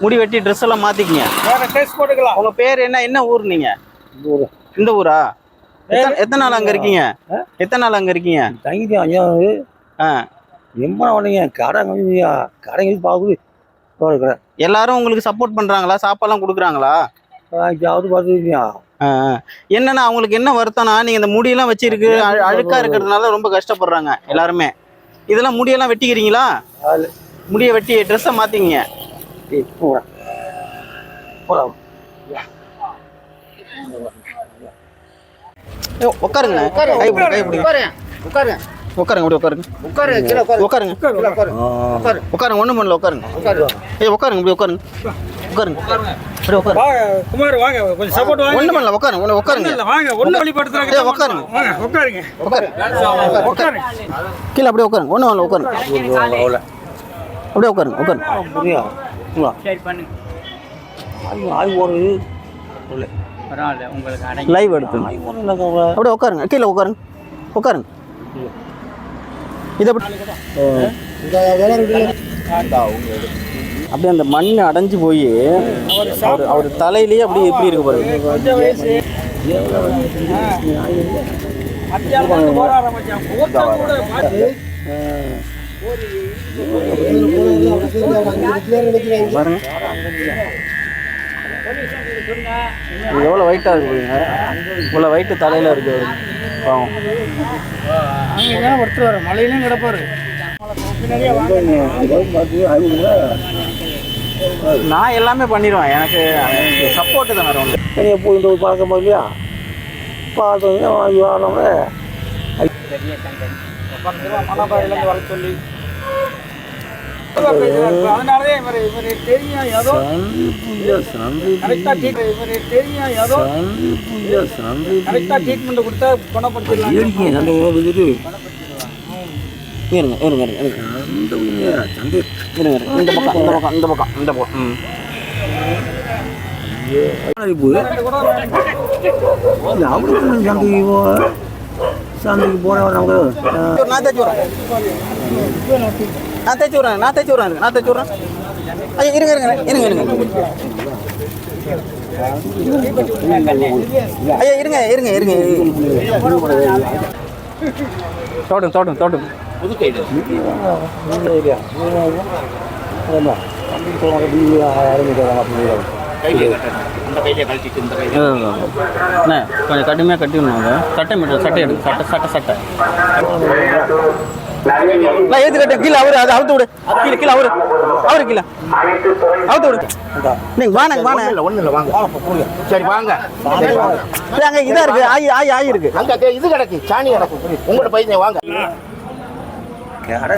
முடி வெட்டி ட்ரெஸ் எல்லாம் மாத்திக்கங்க. போட்டுக்கலாம். உங்க பேர் என்ன? என்ன ஊர் நீங்க? இந்த ஊரா. எத்தனை நாள் அங்க இருக்கீங்க? எத்தனை நாள் அங்க இருக்கீங்க? தங்கிட்டு ஐயா ஆ. எம்மா உடனே கடை கொஞ்சம் கடை பார்க்குது எல்லாரும் உங்களுக்கு சப்போர்ட் பண்றாங்களா? சாப்பாடுலாம் கொடுக்குறாங்களா? ஆ, ஆ. என்னன்னா அவங்களுக்கு என்ன வருத்தம்னா நீங்க இந்த முடியெல்லாம் வச்சிருக்கு அழு- அழுக்கா இருக்கிறதுனால ரொம்ப கஷ்டப்படுறாங்க எல்லாருமே. இதெல்லாம் முடியெல்லாம் வெட்டிக்கிறீங்களா. முடியை வெட்டி ட்ரெஸ்ஸை மாத்திங்க போகிறேன் போகலாம் உட்காருங்க கை பிடி கை பிடி உட்காரு உட்காரு உட்காருங்க உட்காருங்க உட்காரு உட்காருங்க கீழே உட்காரு உட்காரு உட்காருங்க ஒண்ணும் பண்ணல உட்காருங்க உட்காரு ஏய் உட்காருங்க இப்படி உட்காருங்க உட்காருங்க அப்படி உட்காருங்க வாங்க குமார் வாங்க கொஞ்சம் சப்போர்ட் வாங்க ஒண்ணும் பண்ணல உட்காருங்க ஒண்ணு உட்காருங்க இல்ல வாங்க ஒண்ணு வழிபடுத்துறாங்க ஏய், உட்காருங்க. உட்காருங்க உட்காருங்க உட்காருங்க கீழே அப்படியே உட்காருங்க ஒண்ணும் பண்ணல உட்காருங்க அப்படியே உட்காருங்க உட்காருங்க புரியா சரி பண்ணு. ஆய் ஆய் போடுறது பரவாயில்ல உங்களுக்கு அடங்கி லைவ் எடுத்து. அப்படியே உட்காருங்க கீழே உட்காருங்க உட்காருங்க. இதை அப்படி அப்படியே அந்த மண் அடைஞ்சு போய் அவர் அவர் தலையிலேயே அப்படியே எப்படி இருக்கு பாருங்க பாருங்க. இது எவ்வளோ வெயிட்டாக இருக்கு பாருங்க. இவ்வளோ வெயிட்டு தலையில் இருக்கு அவருக்கு. பாவம். அங்க எங்கேயா ஒருத்தர் வர மலையிலும் கிடப்பாரு. நான் எல்லாமே பண்ணிடுவேன். எனக்கு சப்போர்ட்டு தான் வரும் தனியாக போயிட்டு போய் பார்க்க முடியலையா பார்த்தோம்னா வாங்கி கண்டன் மனபாயிலேருந்து வர சொல்லி. இருங்க இருங்க இருங்க. இந்த பக்கம் இந்த பக்கம் இந்த பக்கம் இந்த பக்கம். ம். சந்தைக்கு போனவன் நமக்கு நான் தேய்ச்சி விட்றேன் நான் தேய்ச்சி விட்றேன் நான் தேய்ச்சி விட்றேன். ஐயா இருங்க இருங்க இருங்க இருங்க ஐயா இருங்க இருங்க இருங்க. தோட்டம் தோட்டம் தோட்டம். அண்ணே கொஞ்சம் கடுமையாக கட்டி விடணும் அதை சட்டை மீட்டர் சட்டை எடு சட்டை சட்டை சட்டை. நான் ஏத்து கட்டேன் கீழே அவரு அதை அவுத்து விடு. கீழே கீழே அவரு. அவரு கீழே. அவுத்து விடு. நீங்க வாங்க வாங்க. ஒண்ணு இல்ல வாங்க. சரி வாங்க. அங்க இதா இருக்கு. ஆயி ஆயி ஆயி இருக்கு. அங்க இது கிடக்கு. சாணி கிடக்கு. உங்களோட பையன் வாங்க. கடை